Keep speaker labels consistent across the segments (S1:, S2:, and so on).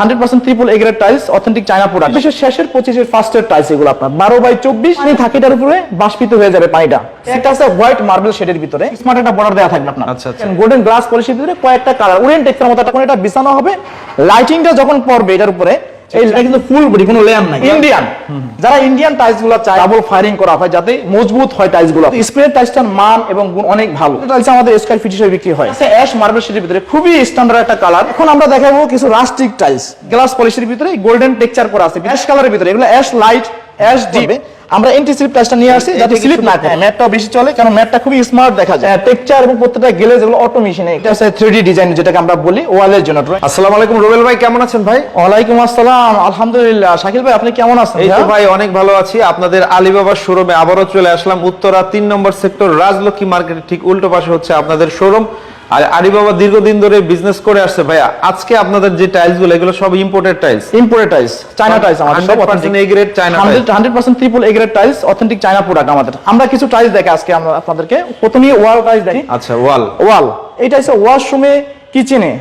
S1: Hundred percent triple A grade tiles authentic China product বিশ্বের শেষের পঁচিশের ফার্স্টের টাইলস এগুলো আপনার। বারো বাই চব্বিশ পানি থাকে এটার উপরে বাষ্পিত হয়ে যাবে পানিটা। একটা আছে হোয়াইট মার্বেল শেডের ভিতরে। স্মার্ট একটা বর্ডার দেওয়া থাকবে আপনার।
S2: আচ্ছা।
S1: গোল্ডেন গ্লাস পলিশের ভিতরে কয়েকটা কালার ওরিয়েন্ট মতো এটা বিছানো হবে। লাইটিংটা যখন পড়বে এটার উপরে এটা কিন্তু ফুল বডি কোনো লেয়ার নাই। ইন্ডিয়ান যারা ইন্ডিয়ান টাইলসগুলো চায় ডাবল ফায়ারিং করা হয় যাতে মজবুত হয় টাইলসগুলো। স্প্রে টাইলসটার মান এবং গুণ অনেক ভালো। টাইলস আমাদের স্কয়ার ফিট হিসেবে বিক্রি হয়। অ্যাশ মার্বেল শেডের ভিতরে খুবই স্ট্যান্ডার্ড একটা কালার এখন আমরা দেখাবো কিছু রাস্টিক টাইলস গ্লাস পলিশের ভিতরে গোল্ডেন টেক্সচার করা আছে। অ্যাশ কালারের ভিতরে। এগুলো অ্যাশ লাইট অ্যাশ ডিপ আমরা এন্টি স্লিপ টাইলসটা নিয়ে আসছি যাতে স্লিপ না করে। ম্যাটটাও বেশি চলে কারণ ম্যাটটা খুবই স্মার্ট দেখা যায়। টেক্সচার এবং প্রত্যেকটা গ্লেজ এগুলো অটো মেশিনে এটা আছে 3D ডিজাইন যেটাকে আমরা বলি ওয়ালের জন্য।
S2: আসসালামু আলাইকুম রুবেল ভাই কেমন আছেন ভাই?
S1: ওয়ালাইকুম আসসালাম আলহামদুলিল্লাহ। শাকিল ভাই আপনি কেমন আছেন
S2: এই তো ভাই অনেক ভালো আছি। আপনাদের আলিবাবার শোরুমে আবারও চলে আসলাম। উত্তরা তিন নম্বর সেক্টর রাজলক্ষ্মী মার্কেটের ঠিক উল্টো পাশে হচ্ছে আপনাদের শোরুম আর আলিবাবা দীর্ঘদিন ধরে বিজনেস করে আসছে ভাইয়া। আজকে আপনাদের যে টাইলসগুলো এগুলো সব imported tiles
S1: imported tiles China tiles আমাদের সব
S2: 100% grade China tiles।
S1: Hundred percent triple A grade tiles authentic China product আমাদের। আমরা কিছু টাইলস দেখে আজকে আমরা আপনাদেরকে প্রথমেই ওয়াল টাইলস দেখি।
S2: আচ্ছা ওয়াল
S1: ওয়াল এটা হচ্ছে ওয়াশরুমে কিচেনে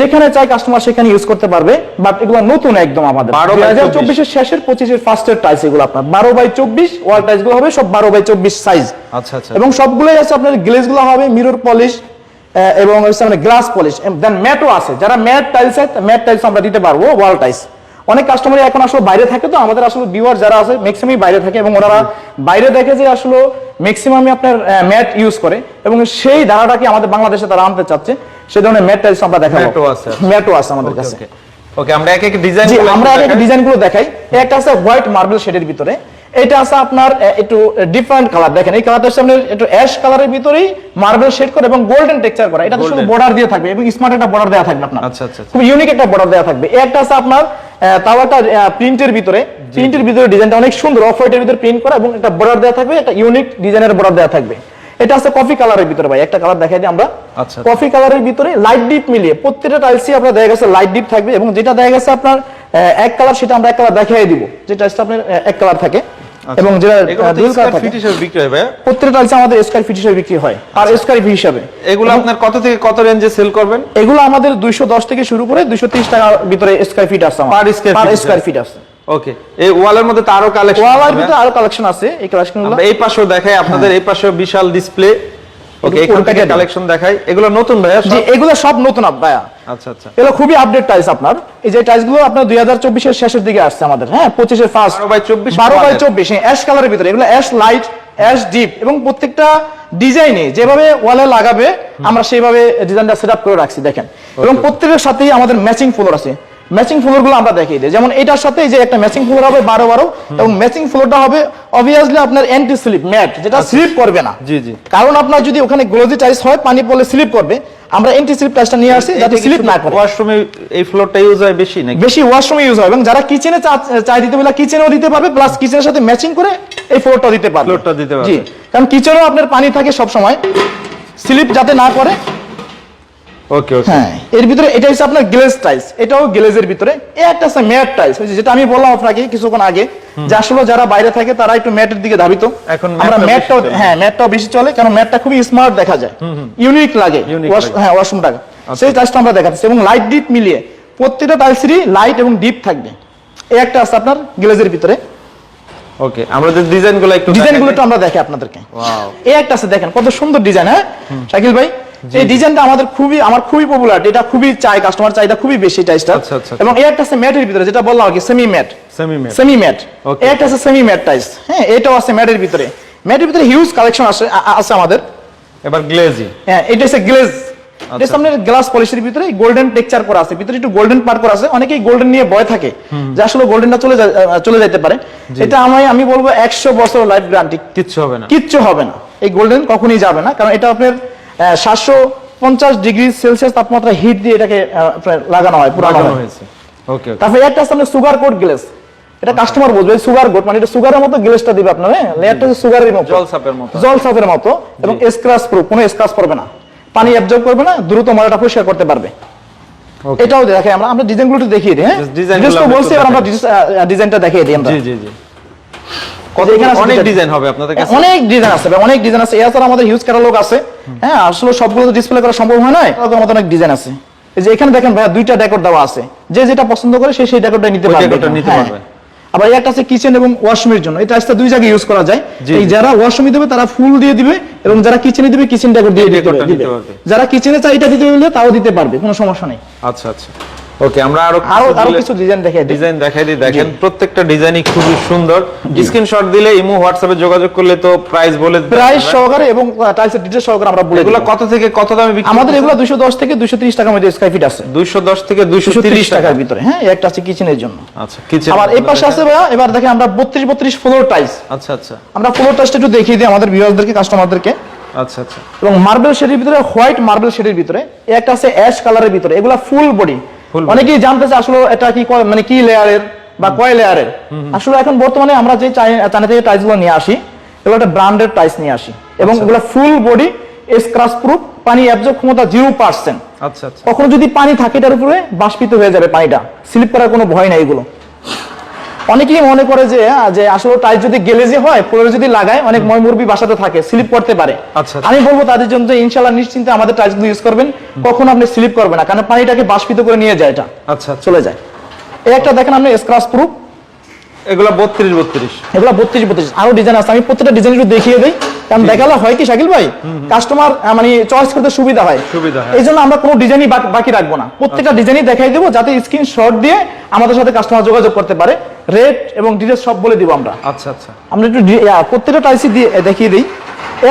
S1: যেখানে চাই কাস্টমার সেখানে ইউজ করতে পারবে বাট এগুলো নতুন একদম আমাদের।
S2: 12
S1: দুই হাজার
S2: 24
S1: চব্বিশের শেষের পঁচিশের ফার্স্টের টাইলস এগুলো আপনার। বারো বাই চব্বিশ ওয়াল টাইলসগুলো হবে সব বারো বাই চব্বিশ সাইজ
S2: আচ্ছা আচ্ছা।
S1: এবং সবগুলোই আছে আপনার গ্লেজগুলো হবে মিরর পলিশ এবং হচ্ছে মানে গ্লাস পলিশ দেন ম্যাটও আছে। যারা ম্যাট টাইলস ম্যাট টাইলস আমরা দিতে পারব ওয়াল টাইলস অনেক কাস্টমার এখন আসলে বাইরে থাকে তো আমাদের আসলে ভিউয়ার যারা আছে ম্যাক্সিমামই বাইরে থাকে এবং ওনারা বাইরে দেখে যে আসলে ম্যাক্সিমামই আপনার ম্যাট ইউজ করে। এবং সেই ধারাটাকে আমাদের বাংলাদেশে তারা আনতে চাচ্ছে। সেই ধরনের ম্যাট টাইলস আমরা দেখাবো।
S2: ম্যাটও আছে।
S1: ম্যাটও আছে আমাদের কাছে।
S2: ওকে ওকে আমরা এক এক ডিজাইন
S1: আমরা এক এক ডিজাইনগুলো দেখাই। একটা আছে হোয়াইট মার্বেল শেডের ভিতরে। এটা আছে আপনার একটু ডিফারেন্ট কালার দেখেন এই কালারটা হচ্ছে আপনার একটু অ্যাশ কালারের ভিতরেই মার্বেল শেড করে এবং গোল্ডেন টেক্সচার করা। এটা শুধু বর্ডার দিয়ে থাকবে এবং স্মার্ট একটা বর্ডার দেওয়া থাকবে আপনার।
S2: আচ্ছা, আচ্ছা, আচ্ছা।
S1: খুব ইউনিক একটা বর্ডার দেওয়া থাকবে। একটা আছে আপনার তাও একটা প্রিন্টের ভিতরে। প্রিন্টের ভিতরে ডিজাইনটা অনেক সুন্দর। অফ হোয়াইটের ভিতরে প্রিন্ট করা এবং একটা বর্ডার দেওয়া থাকবে একটা ইউনিক ডিজাইনের বর্ডার দেওয়া থাকবে। এটা আছে কফি কালারের ভিতরে ভাই। একটা কালার দেখাই দিই আমরা।
S2: আচ্ছা।
S1: কফি কালারের ভিতরে লাইট ডিপ মিলিয়ে প্রত্যেকটা টাইলসই আপনার দেখা গেছে লাইট ডিপ থাকবে এবং যেটা দেখা গেছে আপনার এক কালার সেটা আমরা এক কালার দেখাই দিব। যে টাইলসটা আপনার এক কালার থাকে। এবং যেটা দুই কালার থাকে
S2: ফিট হিসেবে বিক্রি হয়? ভাইয়া
S1: প্রত্যেকটা টাইলস আমাদের স্কয়ার ফিট হিসেবে বিক্রি হয় আর স্কয়ার ফিট হিসাবে।
S2: এগুলো আপনার কত থেকে কত রেঞ্জে সেল করবেন?
S1: এগুলো আমাদের 210 থেকে শুরু করে 230 টাকার ভিতরে স্কয়ার ফিট আছে
S2: per square
S1: per square feet আছে।
S2: ওকে এই ওয়ালের মধ্যে তো আরও কালেকশন
S1: ওয়ালের ভিতরে আরও কালেকশন আছে এই কালেকশনগুলো
S2: এই পাশেও দেখাই আপনাদের এই পাশেও বিশাল ডিসপ্লে ওকে এখান থেকে কালেকশন দেখাই। এগুলো নতুন ভাইয়া?
S1: জি এগুলো সব নতুন ভাইয়া।
S2: আচ্ছা আচ্ছা।
S1: এগুলো খুবই আপডেট টাইলস আপনার। এই যে টাইলসগুলো আপনার দুই হাজার শেষের দিকে আসছে আমাদের হ্যাঁ? পঁচিশের ফার্স্ট
S2: 12 by 24
S1: বারো বাই
S2: ওয়ালের।
S1: চব্বিশ অ্যাশ কালারের ভিতরে। এগুলো অ্যাশ লাইট অ্যাশ ডিপ এবং প্রত্যেকটা ডিজাইনে যেভাবে ওয়ালে লাগাবে আমরা সেইভাবে ডিজাইনটা সেট আপ করে রাখছি দেখেন। এবং প্রত্যেকের সাথেই আমাদের ম্যাচিং ফ্লোর আছে। ম্যাচিং ফ্লোরগুলো আমরা দেখিয়ে দিই। যেমন এটার সাথে যে একটা ম্যাচিং ফ্লোর হবে বারো বারো এবং ম্যাচিং ফ্লোরটা হবে অবভিয়াসলি আপনার অ্যান্টি স্লিপ ম্যাট যেটা স্লিপ করবে না।
S2: জি, জি।
S1: কারণ আপনার যদি ওখানে গ্লোজি টাইলস হয় পানি পড়লে স্লিপ করবে। আমরা অ্যান্টি স্লিপ টাইলসটা নিয়ে আসি যাতে স্লিপ না করে।
S2: ওয়াশরুমে এই ফ্লোরটা ইউজ হয় বেশি নাকি?
S1: বেশি ওয়াশরুমে ইউজ হয় এবং যারা কিচেনে চাই দিতে বলে কিচেনেও দিতে পারবে প্লাস কিচেনের সাথে ম্যাচিং করে এই ফ্লোরটা দিতে পারবে।
S2: ফ্লোরটা দিতে পারবে।
S1: জি কারণ কিচেনেও আপনার পানি থাকে সব সময় স্লিপ যাতে না করে
S2: ওকে ওকে
S1: হ্যাঁ এর ভিতরে এটা হচ্ছে আপনার গ্লেজ টাইলস এটাও গ্লেজের ভিতরে। এই একটা আছে ম্যাট টাইলস যেটা আমি বললাম আপনাকে কিছুক্ষণ আগে যে আসলে যারা বাইরে থাকে তারা একটু ম্যাটের দিকে ধাবিত।
S2: এখন
S1: আমরা ম্যাটটাও হ্যাঁ ম্যাটটাও বেশি চলে কারণ ম্যাটটা খুবই স্মার্ট দেখা যায়। ইউনিক লাগে। হ্যাঁ ওয়াশরুমটা সেই টাইলসটা আমরা দেখাচ্ছি এবং লাইট ডিপ মিলিয়ে প্রত্যেকটা টাইলসেরই লাইট এবং ডিপ থাকবে। এই একটা আছে আপনার গ্লেজের ভিতরে।
S2: ওকে আমরা যে ডিজাইনগুলো একটু
S1: ডিজাইনগুলো আমরা দেখি আপনাদেরকে।
S2: Wow.
S1: এই একটা আছে দেখেন কত সুন্দর ডিজাইন হ্যাঁ? শাকিল ভাই এই ডিজাইনটা আমাদের খুবই আমার খুবই পপুলার এটা খুবই চাই কাস্টমার চাহিদা খুবই বেশি টাইসটা
S2: আচ্ছা, আচ্ছা,
S1: এবং একটা আছে ম্যাটের ভিতরে যেটা বললাম আর কি semi matte
S2: semi matte
S1: semi matte. এই একটা আছে সেমি ম্যাট টাইস হ্যাঁ এটাও আছে ম্যাটের ভিতরে। ম্যাটের ভিতরে হিউজ কালেকশন আছে আছে আমাদের।
S2: এবার গ্লেজি
S1: হ্যাঁ এটা হচ্ছে গ্লেজ
S2: আচ্ছা।
S1: এটা সামনে গ্লাস পলিশের ভিতরে গোল্ডেন টেক্সচার করা আছে ভিতরে একটু গোল্ডেন পার্ট করা আছে। অনেকেই গোল্ডেন নিয়ে ভয় থাকে যে আসলে গোল্ডেনটা চলে চলে যেতে পারে। এটা আমি আমি বলব একশো বছর লাইফ গ্যারান্টি
S2: কিচ্ছু হবে না।
S1: কিচ্ছু হবে না। এই গোল্ডেন কখনই যাবে না কারণ এটা আপনার সাতশো পঞ্চাশ ডিগ্রি সেলসিয়াস তাপমাত্রা হিট দিয়ে এটাকে লাগানো হয় পুরানো
S2: হয়েছে। ওকে
S1: তারপরে একটা আছে সুগার কোট গ্লেস এটা কাস্টমার বলবে সুগার কোট মানে এটা সুগারের মতো গ্লেসটা দিবে আপনার হ্যাঁ? লেয়ারটা সুগারের মতো।
S2: জল সাপের মতো।
S1: মতো এবং স্ক্র্যাচ প্রুফ কোনো স্ক্র্যাচ পড়বে না। পানি অ্যাবজর্ব করবে না দ্রুত ময়লাটা পরিষ্কার করতে পারবে। এটাও দেখাই আমরা আমরা ডিজাইনগুলো দেখিয়ে দিই হ্যাঁ? তো বলছি এবার আমরা। ডিজাইনটা দেখিয়ে দিই আমরা।
S2: জি জি জি। অনেক ডিজাইন হবে আপনাদের কাছে।
S1: অনেক ডিজাইন আছে অনেক ডিজাইন আছে। এছাড়া আমাদের হিউজ ক্যাটালগ আছে। হ্যাঁ আসলে সবগুলো ডিসপ্লে করা সম্ভব হয় না আমাদের অনেক ডিজাইন আছে। এই যে এখানে দেখেন ভাইয়া দুইটা ডেকোর দেওয়া আছে। যে যেটা পছন্দ করে সে সেই ডেকোরটা নিতে পারবে।
S2: ডেকোরটা নিতে। পারবে।
S1: আবার একটা আছে কিচেন এবং ওয়াশরুমের জন্য। টাইলসটা দুই জায়গায় ইউজ করা যায়। এই যারা ওয়াশরুমে দেবে তারা ফুল দিয়ে দিবে এবং যারা কিচেনে দিবে কিচেন ডেকোর দিয়ে দিবে। যারা কিচেনে চাই এটা দিতে বললে তাও দিতে পারবে কোনো সমস্যা নেই।
S2: আচ্ছা আচ্ছা। ওকে আমরা আরও
S1: আরও আরও কিছু ডিজাইন দেখে। দিই
S2: ডিজাইন দেখাই দিই দেখেন প্রত্যেকটা ডিজাইনই খুবই সুন্দর। স্ক্রিনশট দিলে ইমো হোয়াটসঅ্যাপে যোগাযোগ করলে তো প্রাইস বলে
S1: প্রাইস সহকারে এবং টাইলসের ডিটেলস সহকারে আমরা বলে
S2: এগুলো কত থেকে কত দামে বিক্রি
S1: আমাদের এগুলো 210 থেকে 230 টাকার মধ্যে স্কয়ার ফিট আছে।
S2: 210 থেকে
S1: 230
S2: 230
S1: টাকার ভিতরে হ্যাঁ একটা আছে কিচেনের জন্য।
S2: আচ্ছা কিচেন
S1: আবার এই পাশে আছে ভাইয়া এবার দেখেন আমরা 32 32 ফ্লোর টাইলস
S2: আচ্ছা আচ্ছা।
S1: আমরা ফ্লোর টাইলসটা একটু দেখিয়ে দিই আমাদের ভিউয়ারদেরকে কাস্টমারদেরকে
S2: আচ্ছা আচ্ছা।
S1: এবং মার্বেল শেডের ভিতরে হোয়াইট মার্বেল শেডের ভিতরে একটা আছে অ্যাশ কালারের ভিতরে এগুলা ফুল বডি। অনেকেই জানতেছে আসলে এটা কি মানে কি লেয়ারের বা কয় লেয়ারের আসলে এখন বর্তমানে আমরা যে চায়না থেকে টাইলসগুলো নিয়ে আসি এগুলো একটা ব্র্যান্ডেড টাইলস নিয়ে আসি এবং
S2: আচ্ছা।
S1: এগুলো ফুল বডি স্ক্রাচ প্রুফ পানি অ্যাবজর্ব ক্ষমতা জিরো পার্সেন্ট
S2: আচ্ছা আচ্ছা।
S1: কখনো যদি পানি থাকে এটার উপরে বাষ্পিত হয়ে যাবে পানিটা। স্লিপ করার কোনো ভয় নাই এগুলো। অনেকেই মনে করে যে যে আসলে টাইলস যদি গেলেজে হয় ফ্লোরে যদি লাগায় অনেক ময়মুরবি বাসাতে থাকে স্লিপ করতে পারে।
S2: আচ্ছা।
S1: আমি বলব তাদের জন্য যে ইনশাল্লাহ নিশ্চিন্তে আমাদের টাইলসগুলো ইউজ করবেন। কখনো আপনি স্লিপ করবে না কারণ পানিটাকে বাষ্পিত করে নিয়ে যায় এটা।
S2: আচ্ছা আচ্ছা।
S1: চলে যায়। এই একটা দেখেন আপনি স্ক্রাচ প্রুফ
S2: এগুলো 32 32
S1: এগুলো বত্রিশ বত্রিশ। আরও ডিজাইন আছে। আমি প্রত্যেকটা ডিজাইন একটু দেখিয়ে দিই। কারণ দেখালে হয় কি শাকিল ভাই? কাস্টমার মানে চয়েস করতে সুবিধা হয়।
S2: সুবিধা হয়।
S1: এই জন্য আমরা কোনো ডিজাইনই বাকি রাখব না। প্রত্যেকটা ডিজাইনই দেখাই দেবো যাতে স্ক্রিন শট দিয়ে আমাদের সাথে কাস্টমার যোগাযোগ করতে পারে। রেট এবং ডিটেলস সব বলে দিব আমরা।
S2: আচ্ছা আচ্ছা।
S1: আমরা একটু প্রত্যেকটা টাইসি দিয়ে দেখিয়ে দিই।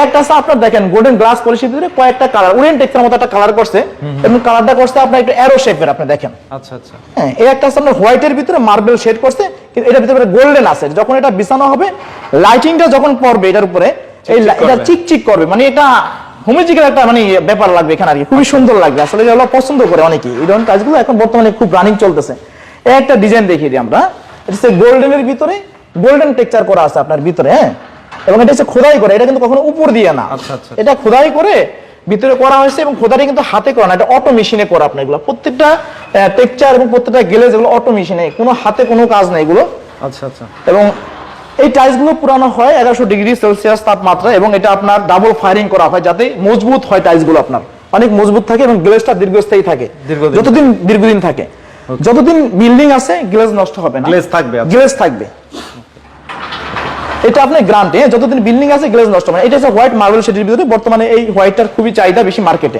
S1: একটা আছে আপনার দেখেন গোল্ডেন গ্লাস পলিশির ভিতরে কয়েকটা কালার ওরিয়েন্ট টেক্সের মতো একটা কালার করছে। এবং কালারটা করছে আপনার একটু অ্যারো শেপের আপনি দেখেন।
S2: আচ্ছা আচ্ছা।
S1: হ্যাঁ এই একটা আছে আপনার হোয়াইটের ভিতরে মার্বেল শেড করছে কিন্তু এটার ভিতরে গোল্ডেন আছে। যখন এটা বিছানো হবে লাইটিংটা যখন পড়বে এটার উপরে এই এটা। চিকচিক করবে। মানে এটা হোমিজিক্যাল একটা মানে ব্যাপার লাগবে এখানে আর কি। খুবই সুন্দর লাগবে। আসলে এগুলো পছন্দ করে অনেকেই। এই ধরনের কাজগুলো এখন বর্তমানে খুব রানিং চলতেছে। এই একটা ডিজাইন দেখিয়ে দিই আমরা। এটা হচ্ছে গোল্ডেনের ভিতরে গোল্ডেন টেক্সচার করা আছে আপনার ভিতরে হ্যাঁ? এবং এটা হচ্ছে খোদাই করে এটা কিন্তু কখনো উপর দিয়ে না।
S2: আচ্ছা, আচ্ছা।
S1: এটা খোদাই করে ভিতরে করা হয়েছে এবং খোদারি কিন্তু হাতে করা না এটা অটো মেশিনে করা আপনার এগুলো। প্রত্যেকটা টেক্সচার এবং প্রত্যেকটা গ্লেজ এগুলো অটো মেশিনে কোনো হাতে কোনো কাজ নেই এগুলো।
S2: আচ্ছা আচ্ছা।
S1: এবং এই টাইলসগুলো পুরানো হয় এগারোশো ডিগ্রি সেলসিয়াস তাপমাত্রা এবং এটা আপনার ডাবল ফায়ারিং করা হয় যাতে মজবুত হয় টাইলসগুলো আপনার। অনেক মজবুত থাকে এবং গ্লেজটা দীর্ঘস্থায়ী থাকে। যতদিন দীর্ঘদিন থাকে। যতদিন বিল্ডিং আছে গ্লেজ নষ্ট হবে না।
S2: Glaze থাকবে, আচ্ছা।
S1: গ্লেজ থাকবে। এটা আপনি গ্রান্টে যতদিন বিল্ডিং আছে গ্লেজ নষ্ট হবে এটা হচ্ছে হোয়াইট মার্বেল শেডের ভিতরে। বর্তমানে এই হোয়াইটটার খুবই চাহিদা বেশি মার্কেটে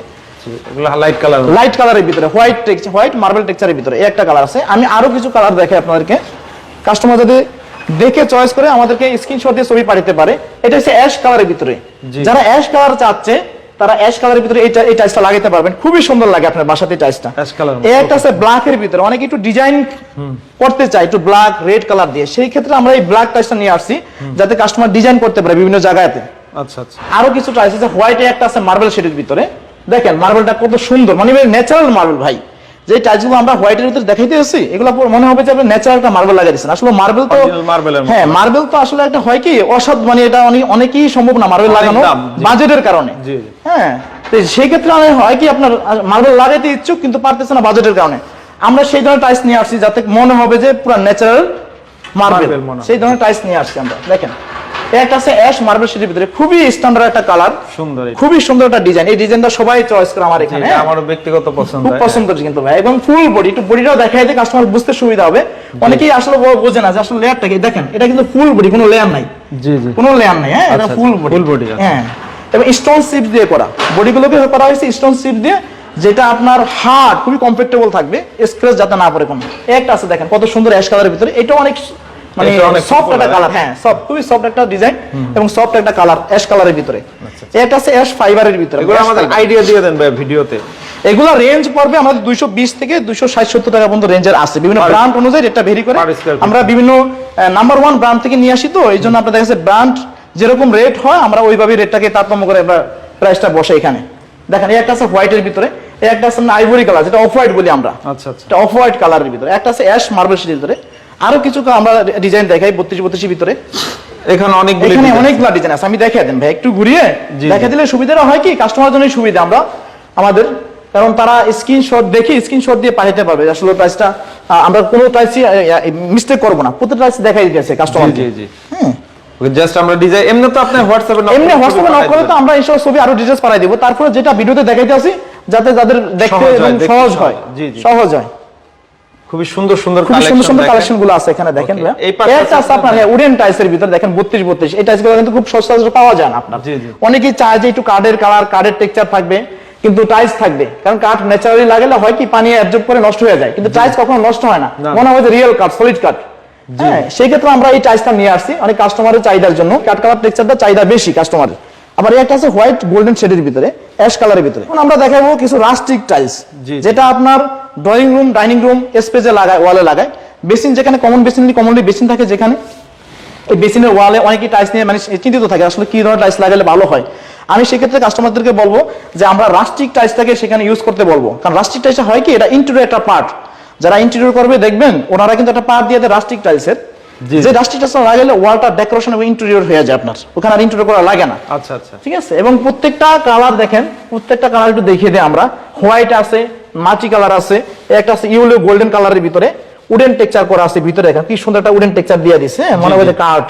S2: লাইট কালার
S1: লাইট কালারের ভিতরে হোয়াইট টেক্সচার হোয়াইট মার্বেল টেক্সচারের ভিতরে। এই একটা কালার আছে। আমি আরও কিছু কালার দেখাই আপনাদেরকে। কাস্টমার যদি দেখে চয়েস করে আমাদেরকে স্ক্রিনশট দিয়ে ছবি পাঠাতে পারে। এটা হচ্ছে অ্যাশ কালারের ভিতরে। যারা অ্যাশ কালার চাচ্ছে তারা অ্যাশ কালারের ভিতরে এই টাইসটা লাগাতে পারবেন খুবই সুন্দর লাগে আপনার বাসাতে টাইসটা
S2: colour
S1: এই একটা আছে ব্ল্যাকের ভিতরে অনেকে একটু ডিজাইন করতে চায় একটু ব্ল্যাক রেড কালার দিয়ে সেই ক্ষেত্রে আমরা এই ব্ল্যাক টাইসটা নিয়ে আসছি যাতে কাস্টমার ডিজাইন করতে পারে বিভিন্ন জায়গাতে
S2: আচ্ছা আচ্ছা
S1: আরও কিছু টাইলস আছে হোয়াইটে একটা আছে মার্বেল শেডের ভিতরে দেখেন মার্বেলটা কত সুন্দর মানে ন্যাচারাল মার্বেল ভাই যে টাইলসগুলো আমরা হোয়াইটের ভিতরে দেখাইতে এসেছি এগুলো মনে হবে যে আপনি ন্যাচারাল একটা মার্বেল লাগিয়ে দিয়েছেন আসলে মার্বেল তো
S2: এর।
S1: হ্যাঁ মার্বেল তো আসলে একটা হয় কি অসৎ মানে এটা অনেক অনেকেই সম্ভব না মার্বেল লাগানো বাজেটের কারণে
S2: জি।
S1: হ্যাঁ তো সেই ক্ষেত্রে হয় কি আপনার মার্বেল লাগাইতে ইচ্ছুক কিন্তু পারতেছে না বাজেটের কারণে। আমরা সেই ধরনের নিয়ে আসছি যাতে মনে হবে যে পুরো ন্যাচারাল মার্বেল। সেই ধরনের নিয়ে আসছি আমরা দেখেন। একটা আছে অ্যাশ মার্বেল শেডের ভিতরে খুবই স্ট্যান্ডার্ড একটা কালার
S2: সুন্দর
S1: খুবই সুন্দর একটা ডিজাইন এই ডিজাইনটা সবাই চয়েস করে আমার এখানে। হ্যাঁ।
S2: আমারও ব্যক্তিগত পছন্দ
S1: খুব পছন্দ কিন্তু ভাই এবং ফুল বডি একটু বডিটাও দেখাই দিয়ে কাস্টমার বুঝতে সুবিধা হবে। অনেকেই আসলে বোঝে না যে আসলে লেয়ারটা কি। দেখেন এটা কিন্তু ফুল বডি কোনো লেয়ার নাই।
S2: জি জি।
S1: কোনো লেয়ার নাই হ্যাঁ এটা ফুল বডি
S2: body আছে।
S1: হ্যাঁ। এবং স্টোন সিপ দিয়ে করা। বডিগুলোকে করা হয়েছে স্টোন সিপ দিয়ে যেটা আপনার হার্ড খুবই কমফোর্টেবল থাকবে স্ক্র্যাচ যাতে না পড়ে কোনো। একটা আছে দেখেন কত সুন্দর অ্যাশ কালারের ভিতরে। এটাও অনেক মানে সফট একটা
S2: হ্যাঁ।
S1: কালার হ্যাঁ। সফট খুবই সফট একটা ডিজাইন এবং সফট একটা কালার অ্যাশ কালারের ভিতরে। এটা আছে অ্যাশ ফাইবারের ভিতরে।
S2: এগুলো আমাদের আইডিয়া দিয়ে দেন ভাই ভিডিওতে।
S1: এগুলো রেঞ্জ পড়বে আমাদের দুইশো বিশ থেকে দুইশো ষাট সত্তর টাকা পর্যন্ত রেঞ্জের আছে। বিভিন্ন ব্র্যান্ড অনুযায়ী এটা ভেরি করে। আমরা বিভিন্ন নাম্বার ওয়ান ব্র্যান্ড থেকে নিয়ে আসি তো এই জন্য আপনার দেখা যাচ্ছে ব্র্যান্ড যেরকম রেট হয় আমরা ওইভাবেই রেটটাকে তারতম্য করে আমরা প্রাইসটা বসে এখানে। দেখেন এই একটা আছে হোয়াইটের ভিতরে এই একটা আছে আইভরি কালার যেটা অফ হোয়াইট বলি আমরা।
S2: আচ্ছা আচ্ছা।
S1: এটা অফ হোয়াইট কালারের ভিতরে একটা আছে অ্যাশ মার্বেল ভিতরে। আরও কিছু আমরা ডিজাইন দেখাই বত্রিশ বত্রিশের ভিতরে।
S2: এখানে অনেকগুলি
S1: এখানে। অনেকগুলা ডিজাইন আছে আমি দেখাই দেন ভাই একটু ঘুরিয়ে। দেখা দিলে সুবিধাটা হয় কি কাস্টমার জন্য সুবিধা আমরা আমাদের। কারণ তারা স্ক্রিনশট দেখে স্ক্রিনশট দিয়ে পাঠাতে পারবে আসলে প্রাইসটা আমরা কোনো প্রাইসই মিস্টেক করব না। প্রত্যেক প্রাইস দেখাই দিতেছে কাস্টমার
S2: জি, জি।
S1: হ্যাঁ
S2: জাস্ট আমরা ডিজাইন এমনি তো আপনি হোয়াটসঅ্যাপে নক
S1: এমনি হোয়াটসঅ্যাপে নক করলে তো আমরা এইসব ছবি আরও ডিটেলস পাঠাই দিব। তারপরে যেটা ভিডিওতে দেখাইতে আসি যাতে যাদের দেখতে
S2: সহজ হয়,
S1: এবং সহজ। হয়
S2: জি, জি।
S1: সহজ হয়।
S2: খুবই সুন্দর সুন্দর
S1: খুবই সুন্দর সুন্দর কালেকশনগুলো আছে এখানে দেখেন।
S2: এই পাশে
S1: একটা
S2: আছে
S1: আপনার উডেন টাইলস এর ভিতরে দেখেন বত্রিশ বত্রিশ। এই টাইলসগুলো কিন্তু খুব সস্তা সস্তা পাওয়া যায় না আপনার।
S2: জি, জি।
S1: অনেকেই চায় যে একটু কার্ডের কালার কার্ডের টেক্সচার থাকবে কিন্তু টাইলস থাকবে। কারণ কাঠ ন্যাচারালি লাগালে হয় কি পানি অ্যাবজর্ব করে নষ্ট হয়ে যায়। কিন্তু টাইলস কখনো নষ্ট হয় না।
S2: না।
S1: মনে হয় যে রিয়েল কাঠ সলিড কাঠ হ্যাঁ সেই ক্ষেত্রে আমরা এই টাইলসটা নিয়ে আসছি। অনেক কাস্টমারের চাহিদার জন্য। কালার টেক্সচারটা চাহিদা বেশি কাস্টমারের আবার একটা আছে হোয়াইট গোল্ডেন শেডের ভিতরে অ্যাশ কালারের ভিতরে। এখন আমরা দেখাবো কিছু রাস্টিক টাইলস। যেটা আপনার ড্রয়িং রুম ডাইনিং রুম স্পেসে লাগায় ওয়ালে লাগায়। বেসিন যেখানে কমন বেসিন কমনলি বেসিন থাকে যেখানে। এই বেসিনের ওয়ালে অনেকেই টাইলস নিয়ে মানে চিন্তিত থাকে আসলে কি ধরনের টাইলস লাগালে ভালো হয়। আমি সেক্ষেত্রে কাস্টমারদেরকে বলব যে আমরা রাস্টিক টাইলসটাকে সেখানে ইউজ করতে বলব। কারণ রাস্টিক টাইলসটা হয় কি এটা ইন্টেরিয়র একটা পার্ট যারা ইন্টেরিয়র করবে দেখবেন ওনারা কিন্তু একটা পার্ট দিয়ে দেয় রাস্টিক টাইলসের। যে রাস্টিক টাইলস লাগাইলে ওয়ালটা ডেকোরেশন এবং ইন্টেরিয়র হয়ে যায় আপনার। ওখানে আর ইন্টেরিয়র করা লাগে না।
S2: আচ্ছা আচ্ছা।
S1: ঠিক আছে? এবং প্রত্যেকটা কালার দেখেন প্রত্যেকটা কালার একটু দেখিয়ে দিই আমরা। হোয়াইট আছে মাটি কালার আছে একটা আছে ইউলো গোল্ডেন কালারের ভিতরে। উডেন টেক্সচার করা আছে ভিতরে দেখেন কি সুন্দর একটা উডেন টেক্সচার দিয়ে দিছে হ্যাঁ, মনে হয় যে কাঠ।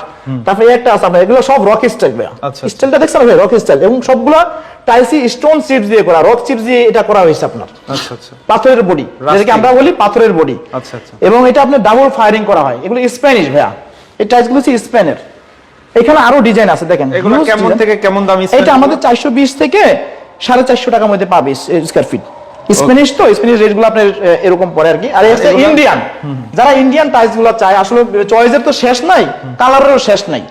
S1: তারপরে একটা আছে আপনার এগুলো সব রক স্টাইল
S2: আচ্ছা।
S1: স্টাইলটা দেখছেন ভাই রক স্টাইল এবং সবগুলো টাইসি স্টোন চিপস দিয়ে করা রক চিপস দিয়ে এটা করা হয়েছে আপনার।
S2: আচ্ছা আচ্ছা।
S1: পাথরের বডি যেটাকে আমরা বলি পাথরের বডি।
S2: আচ্ছা, আচ্ছা।
S1: এবং এটা আপনার ডাবল ফায়ারিং করা হয়। এগুলো স্প্যানিশ ভাইয়া। এই টাইলসগুলো হচ্ছে স্পেনের এখানে আরও ডিজাইন আছে দেখেন।
S2: এগুলো কেমন থেকে কেমন দাম
S1: এটা আমাদের চারশো বিশ থেকে সাড়ে চারশো টাকার মধ্যে পাবে স্কোয়ার ফিট স্প্যানিশ তো স্প্যানিশ আপনার এরকম পড়ে আর কি আর ইন্ডিয়ান যারা ইন্ডিয়ান টাইলসগুলো চায় আসলে চয়েসের তো শেষ নাই কালারেরও শেষ নাই।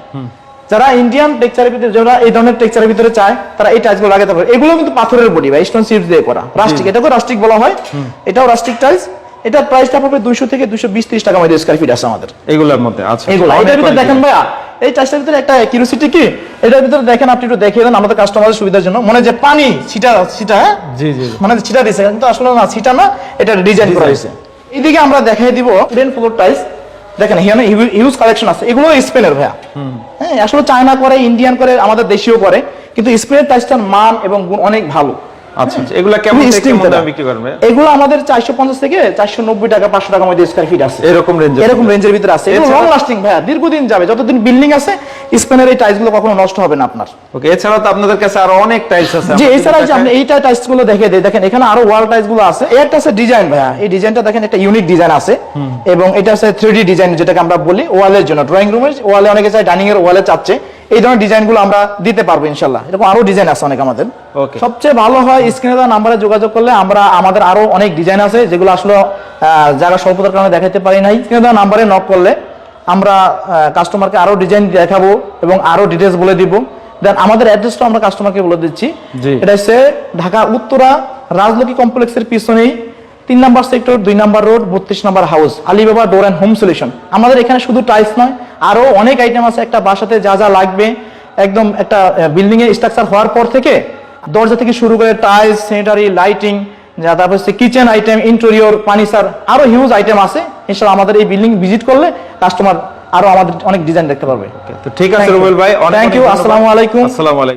S1: যারা ইন্ডিয়ান টেক্সচারের ভিতরে যারা এই ধরনের টেক্সচারের ভিতরে চায় তারা এই টাইলসগুলো লাগাতে পারে এগুলো কিন্তু পাথরের বডি বা স্টোন সিপস দিয়ে করা। রাস্টিক এটাকে রাস্টিক বলা হয়। এটাও রাস্টিক টাইলস এটার প্রাইসটা পড়বে দুইশো থেকে দুইশো বিশ ত্রিশ টাকা মধ্যে স্কোয়ার ফিট আছে আমাদের।
S2: এগুলোর মধ্যে আচ্ছা।
S1: এগুলো এটার ভিতরে দেখেন ভাইয়া এই টাইসটার ভিতরে একটা কিউরিসিটি কি? এটার ভিতরে দেখেন আপনি একটু দেখিয়ে দেন আমাদের কাস্টমারের সুবিধার জন্য। মনে যে পানি ছিটা ছিটা হ্যাঁ?
S2: জি, জি।
S1: মানে ছিটা দিছে। কিন্তু আসলে না ছিটা না এটা ডিজাইন করা হয়েছে। এদিকে আমরা দেখাই দিব উডেন ফ্লোর টাইলস দেখেন এখানে হিউজ কালেকশন আছে। এগুলো স্পেনের ভাইয়া। হ্যাঁ আসলে চায়না করে ইন্ডিয়ান করে আমাদের দেশীয় করে। কিন্তু স্পেনের টাইলসটার মান এবং গুণ অনেক ভালো।
S2: আচ্ছা আচ্ছা। এগুলা কেমন
S1: খুবই
S2: থেকে
S1: steam
S2: কেমন দামে বিক্রি করবে?
S1: এগুলো আমাদের চারশো পঞ্চাশ থেকে চারশো নব্বই টাকা পাঁচশো টাকার মধ্যে স্কোয়ার ফিট আছে।
S2: এরকম রেঞ্জে
S1: এরকম রেঞ্জের ভিতরে আছে। এগুলো লং লাস্টিং ভাইয়া দীর্ঘদিন যাবে। যতদিন বিল্ডিং আছে স্পেনের এই টাইলস কখনো নষ্ট হবে না আপনার।
S2: ওকে এছাড়া তো আপনাদের কাছে আরও অনেক টাইলস আছে।
S1: যে
S2: আমরা
S1: এছাড়া যে আপনি এইটা টাইলসগুলো দেখে দেখেন এখানে আরও ওয়াল আছে। ডিজাইন ভাইয়া এই ডিজাইনটা দেখেন একটা ইউনিক ডিজাইন আছে। এবং এটা আছে ডিজাইন যেটাকে আমরা বলি ওয়ালের জন্য। ড্রয়িং রুমের ওয়ালে অনেকে চাই ডাইনিং এর ওয়ালে চাচ্ছে। এই ধরনের ডিজাইনগুলো আমরা দিতে পারব ইনশাল্লাহ এরকম আরও ডিজাইন আছে অনেক আমাদের। সবচেয়ে ভালো হয় স্ক্রিনে দেওয়া নাম্বারে যোগাযোগ করলে আমরা আমাদের আরও অনেক ডিজাইন আছে যেগুলো আসলে যারা স্বল্পতার কারণে দেখাতে পারি নাই স্ক্রিনে দেওয়া নাম্বারে নক করলে আমরা কাস্টমারকে আরও ডিজাইন দেখাবো এবং আরও ডিটেলস বলে দিব। দেন আমাদের অ্যাড্রেসটা আমরা কাস্টমারকে বলে দিচ্ছি। এটা হচ্ছে ঢাকা উত্তরা রাজলক্ষ্মী কমপ্লেক্সের পিছনেই তিন নাম্বার সেক্টর দুই নাম্বার রোড বত্রিশ number house Alibaba door and home solution আমাদের এখানে শুধু টাইলস নয় আরও অনেক আইটেম আছে একটা বাসাতে যা যা লাগবে। একদম একটা বিল্ডিং এর স্ট্রাকচার হওয়ার পর থেকে দরজা থেকে শুরু করে টাইলস স্যানিটারি লাইটিং যা তারপর হচ্ছে কিচেন আইটেম ইন্টেরিয়র ফার্নিচার আরও হিউজ আইটেম আছে। এছাড়া আমাদের এই বিল্ডিং ভিজিট করলে কাস্টমার আরও আমাদের অনেক ডিজাইন দেখতে পারবে।
S2: তো ঠিক আছে রুবেল ভাই
S1: থ্যাংক ইউ আসসালামু আলাইকুম।
S2: আসসালামু আলাইকুম।